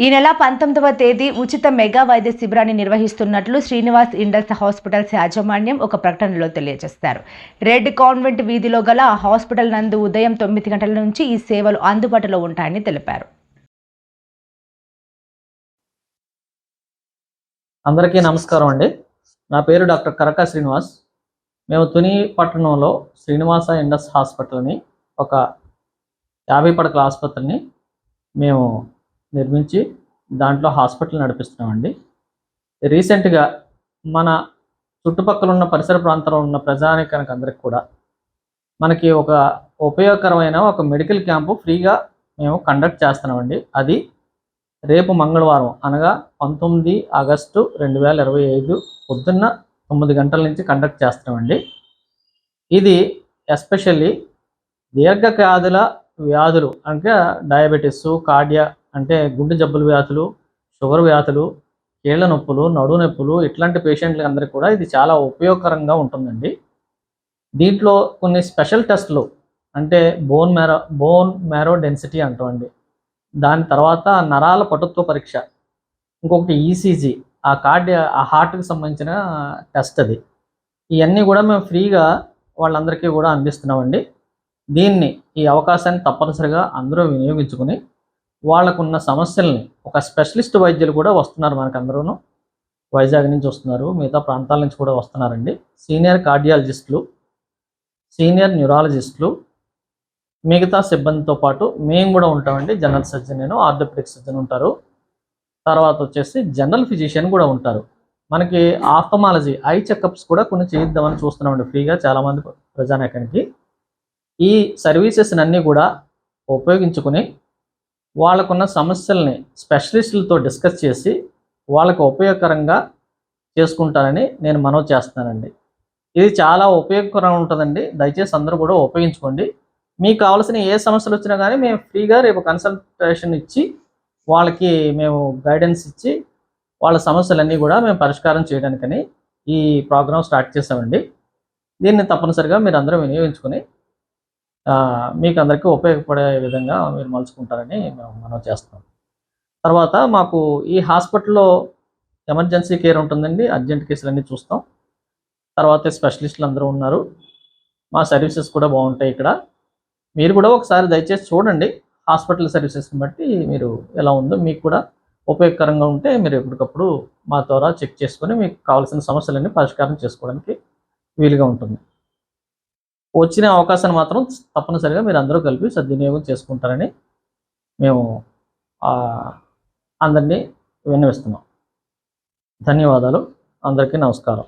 ఈ నెల పంతొమ్మిదవ తేదీ ఉచిత మెగా వైద్య శిబిరాన్ని నిర్వహిస్తున్నట్లు శ్రీనివాస్ ఇండస్ హాస్పిటల్స్ యాజమాన్యం ఒక ప్రకటనలో తెలియజేస్తారు. రెడ్ కాన్వెంట్ వీధిలో గల హాస్పిటల్ నందు ఉదయం తొమ్మిది గంటల నుంచి ఈ సేవలు అందుబాటులో ఉంటాయని తెలిపారు. అందరికీ నమస్కారం అండి. నా పేరు డాక్టర్ కరకా శ్రీనివాస్. మేము తుని పట్టణంలో శ్రీనివాస ఇండస్ హాస్పిటల్ని ఒక యాభై పడకల ఆసుపత్రిని మేము నిర్మించి దాంట్లో హాస్పిటల్ నడిపిస్తున్నామండి. రీసెంట్గా మన చుట్టుపక్కల ఉన్న పరిసర ప్రాంతంలో ఉన్న ప్రజానికానికి అందరికి కూడా మనకి ఒక ఉపయోగకరమైన ఒక మెడికల్ క్యాంపు ఫ్రీగా మేము కండక్ట్ చేస్తున్నామండి. అది రేపు మంగళవారం అనగా పంతొమ్మిది ఆగస్టు రెండు వేల ఇరవై ఐదు పొద్దున్న తొమ్మిది గంటల నుంచి కండక్ట్ చేస్తున్నామండి. ఇది ఎస్పెషల్లీ దీర్ఘకాదుల వ్యాధులు అంటే డయాబెటీస్ కార్డియా అంటే గుండె జబ్బుల వ్యాధులు షుగర్ వ్యాధులు కీళ్ళ నొప్పులు నడు నొప్పులు ఇట్లాంటి పేషెంట్లకి అందరికీ కూడా ఇది చాలా ఉపయోగకరంగా ఉంటుందండి. దీంట్లో కొన్ని స్పెషల్ టెస్ట్లు అంటే bone marrow bone marrow density అంటామండి దాని తర్వాత నరాల పటుత్వ పరీక్ష ఇంకొకటి ఈసీజీ ఆ కార్డ్ ఆ హార్ట్కి సంబంధించిన టెస్ట్ అది. ఇవన్నీ కూడా మేము ఫ్రీగా వాళ్ళందరికీ కూడా అందిస్తున్నామండి. దీన్ని ఈ అవకాశాన్ని తప్పనిసరిగా అందరూ వినియోగించుకుని వాళ్ళకున్న సమస్యల్ని ఒక స్పెషలిస్ట్ వైద్యులు కూడా వస్తున్నారు మనకు వైజాగ్ నుంచి వస్తున్నారు మిగతా ప్రాంతాల నుంచి కూడా వస్తున్నారండి. సీనియర్ కార్డియాలజిస్టులు సీనియర్ న్యూరాలజిస్టులు మిగతా సిబ్బందితో పాటు మేము కూడా ఉంటామండి. జనరల్ సర్జన్ నేను ఆర్థోపెడిక్ సర్జన్ ఉంటారు. తర్వాత వచ్చేసి జనరల్ ఫిజిషియన్ కూడా ఉంటారు. మనకి ఆఫ్థమాలజీ ఐ చెకప్స్ కూడా కొన్ని చేయిద్దామని చూస్తున్నామండి ఫ్రీగా చాలామంది ప్రజానేకానికి ఈ సర్వీసెస్ అన్నీ కూడా ఉపయోగించుకుని వాళ్ళకున్న సమస్యల్ని స్పెషలిస్టులతో డిస్కస్ చేసి వాళ్ళకు ఉపయోగకరంగా చేసుకుంటారని నేను మనవి చేస్తున్నానండి. ఇది చాలా ఉపయోగకరంగా ఉంటుందండి. దయచేసి అందరూ కూడా ఉపయోగించుకోండి. మీకు కావాల్సిన ఏ సమస్యలు వచ్చినా కానీ మేము ఫ్రీగా రేపు కన్సల్టేషన్ ఇచ్చి వాళ్ళకి మేము గైడెన్స్ ఇచ్చి వాళ్ళ సమస్యలన్నీ కూడా మేము పరిష్కారం చేయడానికని ఈ ప్రోగ్రామ్ స్టార్ట్ చేసామండి దీన్ని తప్పనిసరిగా మీరు అందరూ వినియోగించుకొని మీకు అందరికీ ఉపయోగపడే విధంగా మీరు మలుచుకుంటారని మేము మనం చేస్తాం. తర్వాత మాకు ఈ హాస్పిటల్లో ఎమర్జెన్సీ కేర్ ఉంటుందండి అర్జెంట్ కేసులన్నీ చూస్తాం. తర్వాత స్పెషలిస్టులు అందరూ ఉన్నారు. మా సర్వీసెస్ కూడా బాగుంటాయి ఇక్కడ. మీరు కూడా ఒకసారి దయచేసి చూడండి హాస్పిటల్ సర్వీసెస్ని బట్టి మీరు ఎలా ఉందో. మీకు కూడా ఉపయోగకరంగా ఉంటే మీరు ఎప్పటికప్పుడు మా ద్వారా చెక్ చేసుకొని మీకు కావాల్సిన సమస్యలన్నీ పరిష్కారం చేసుకోవడానికి వీలుగా ఉంటుంది. వచ్చిన అవకాశాన్ని మాత్రం తప్పనిసరిగా మీరు అందరూ కలిపి సద్వినియోగం చేసుకుంటారని మేము అందరినీ విన్నవిస్తున్నాం. ధన్యవాదాలు. అందరికీ నమస్కారం.